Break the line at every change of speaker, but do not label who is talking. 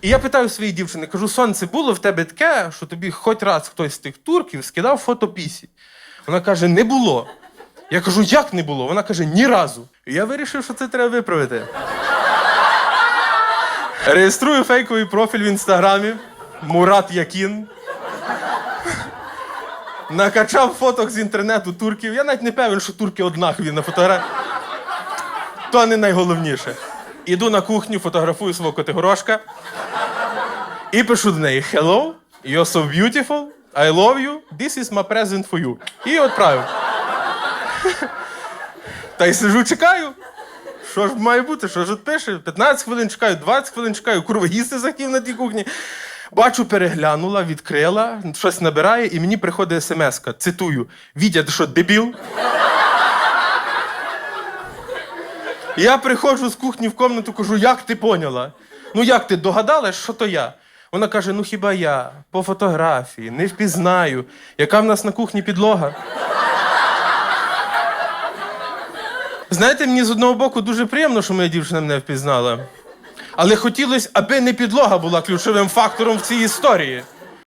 І я питаю своїй дівчини, кажу, сонце, було в тебе таке, що тобі хоч раз хтось з тих турків скидав фото пісі. Вона каже, не було. Я кажу, як не було? Вона каже, ні разу. І я вирішив, що це треба виправити. Реєструю фейковий профіль в інстаграмі Мурат Якін. Накачав фоток з інтернету турків. Я навіть не певен, що турки однакові на фотографії. То не найголовніше. Іду на кухню, фотографую свого котигорошка і пишу до неї: Hello, you're so beautiful, I love you, this is my present for you. І відправив. Та й сижу, чекаю. Що ж має бути? Що ж от пише? 15 хвилин чекаю, 20 хвилин чекаю, курва, їсти захотів на тій кухні. Бачу, переглянула, відкрила, щось набирає, і мені приходить смс-ка. Цитую: Вітя, ти що, дебіл? Я приходжу з кухні в комнату, кажу, як ти поняла? Ну як ти догадалась, що то я? Вона каже: ну хіба я по фотографії не впізнаю, яка в нас на кухні підлога. Знаєте, мені з одного боку дуже приємно, що моя дівчина мене впізнала. Але хотілося, аби не підлога була ключовим фактором в цій історії.